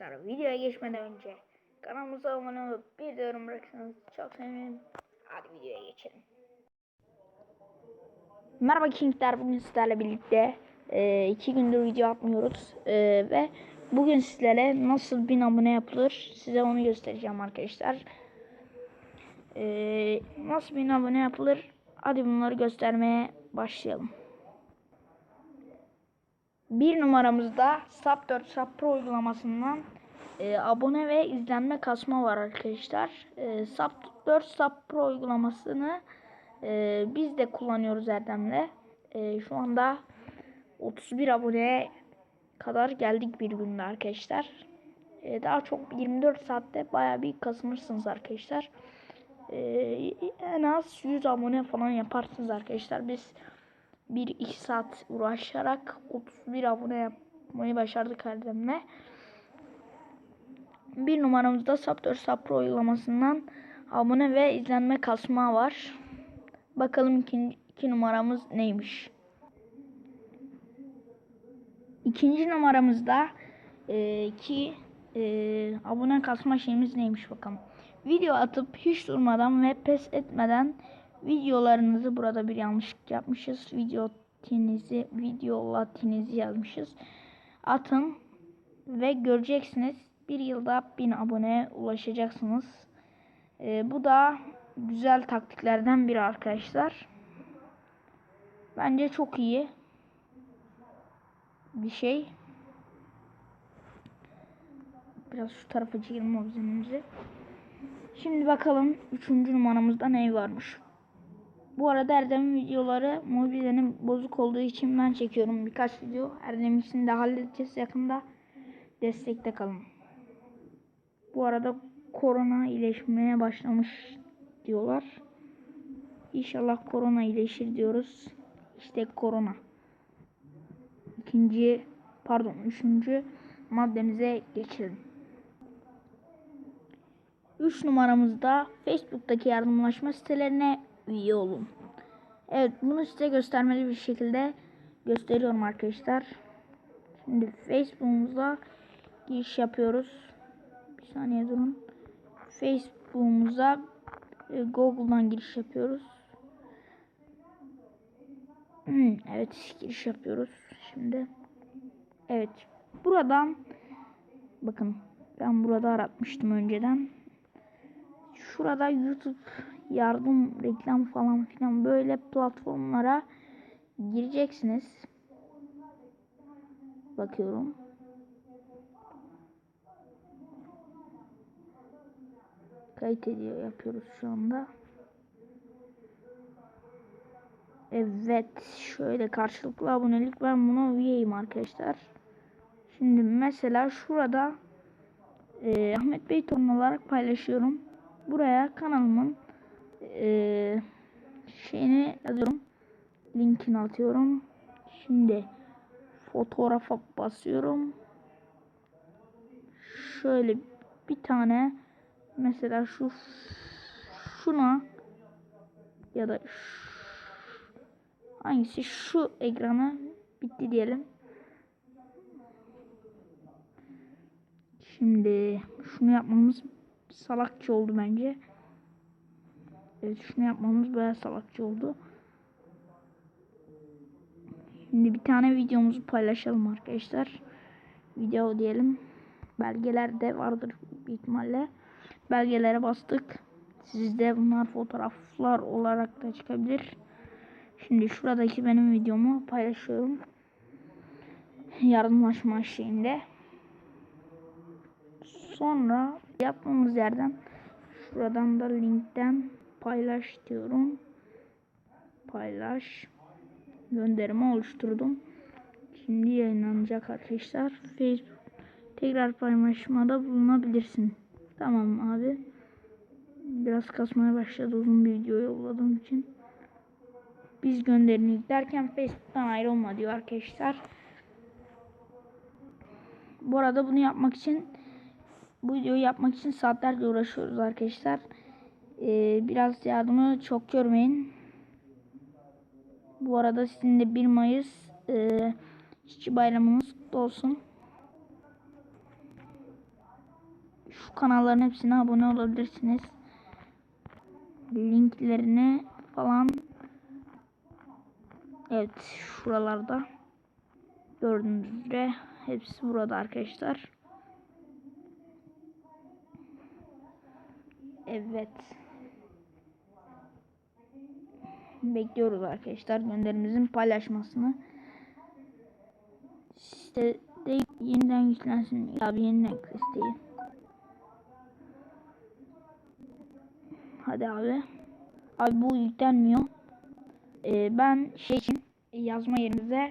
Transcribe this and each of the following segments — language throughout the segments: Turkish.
arkadaşlar videoya geçmeden önce kanalımıza abone olup bir de yorum bırakırsanız çok sevinirim. Hadi videoya geçelim. Merhaba Kingler bugün sizlerle birlikte e, iki gündür video atmıyoruz E, ve bugün sizlere nasıl bin abone yapılır size onu göstereceğim arkadaşlar. E, nasıl bin abone yapılır hadi bunları göstermeye başlayalım. Bir numaramızda Sub 4 Sub Pro uygulamasından e, abone ve izlenme kasma var arkadaşlar. E, Sub 4 Sub Pro uygulamasını e, biz de kullanıyoruz Erdem'le. E, şu anda 31 aboneye kadar geldik bir günde arkadaşlar. E, daha çok 24 saatte baya bir kasmışsınız arkadaşlar. E, en az 100 abone falan yaparsınız arkadaşlar. Biz 1-2 saat uğraşarak 31 abone yapmayı başardık Erdem'le. Bir numaramızda Sub4 Sub Pro uygulamasından abone ve izlenme kasma var. Bakalım ikinci, iki numaramız neymiş. İkinci numaramızda e, ki e, abone kasma şeyimiz neymiş bakalım. Video atıp hiç durmadan ve pes etmeden videolarınızı burada bir yanlışlık yapmışız. Video tinizi, video latinizi yazmışız. Atın ve göreceksiniz bir yılda 1000 aboneye ulaşacaksınız. Ee, bu da güzel taktiklerden biri arkadaşlar. Bence çok iyi bir şey. Biraz şu tarafa çekelim mobilyamızı. Şimdi bakalım 3. numaramızda ne varmış. Bu arada Erdem'in videoları mobilyanın bozuk olduğu için ben çekiyorum birkaç video. Erdem için de halledeceğiz yakında. Destekte kalın. Bu arada korona iyileşmeye başlamış diyorlar. İnşallah korona iyileşir diyoruz. İşte korona. İkinci pardon üçüncü maddemize geçelim. 3 numaramızda Facebook'taki yardımlaşma sitelerine üye olun. Evet bunu size göstermeli bir şekilde gösteriyorum arkadaşlar. Şimdi Facebook'umuza giriş yapıyoruz. Bir saniye durun. Facebook'umuza e, Google'dan giriş yapıyoruz. Hmm, evet giriş yapıyoruz. Şimdi evet buradan bakın ben burada aratmıştım önceden. Şurada YouTube yardım, reklam falan filan böyle platformlara gireceksiniz. Bakıyorum. Kayıt ediyor yapıyoruz şu anda. Evet. Şöyle karşılıklı abonelik ben buna üyeyim arkadaşlar. Şimdi mesela şurada e, Ahmet Bey torun olarak paylaşıyorum. Buraya kanalımın e, şeyini yazıyorum. Linkini atıyorum. Şimdi fotoğrafa basıyorum. Şöyle bir tane mesela şu şuna ya da hangisi şu ekranı bitti diyelim. Şimdi şunu yapmamız salakça oldu bence. Evet şunu yapmamız bayağı salakça oldu. Şimdi bir tane videomuzu paylaşalım arkadaşlar. Video diyelim. Belgeler de vardır ihtimalle. Belgelere bastık. Sizde bunlar fotoğraflar olarak da çıkabilir. Şimdi şuradaki benim videomu paylaşıyorum. Yardımlaşma şeyinde. Sonra yapmamız yerden şuradan da linkten paylaş diyorum. Paylaş. Gönderimi oluşturdum. Şimdi yayınlanacak arkadaşlar. Facebook tekrar paylaşmada bulunabilirsin. Tamam abi. Biraz kasmaya başladı uzun bir video yolladığım için. Biz gönderini yüklerken Facebook'tan ayrılma diyor arkadaşlar. Bu arada bunu yapmak için bu videoyu yapmak için saatlerce uğraşıyoruz arkadaşlar. Ee, biraz yardımı çok görmeyin. Bu arada sizin de 1 Mayıs e, işçi bayramınız olsun. şu kanalların hepsine abone olabilirsiniz. Linklerini falan Evet şuralarda gördüğünüz üzere hepsi burada arkadaşlar. Evet. Bekliyoruz arkadaşlar gönderimizin paylaşmasını. Sitede yeniden yüklensin. Abi yeniden isteği. Hadi abi. Abi bu yüklenmiyor. Ee, ben şey için yazma yerinize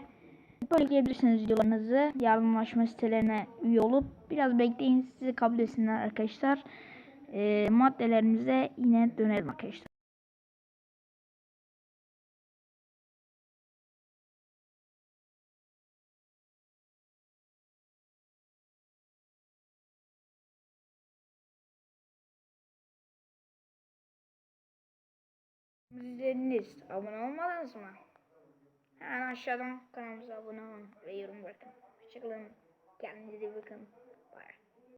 böyle gelebilirsiniz videolarınızı yardımlaşma sitelerine üye olup biraz bekleyin sizi kabul etsinler arkadaşlar. Ee, maddelerimize yine dönelim arkadaşlar. İzlediniz. Abone olmadınız mı? Hemen aşağıdan kanalımıza abone olun ve yorum bırakın. Hoşçakalın. Kendinize bakın.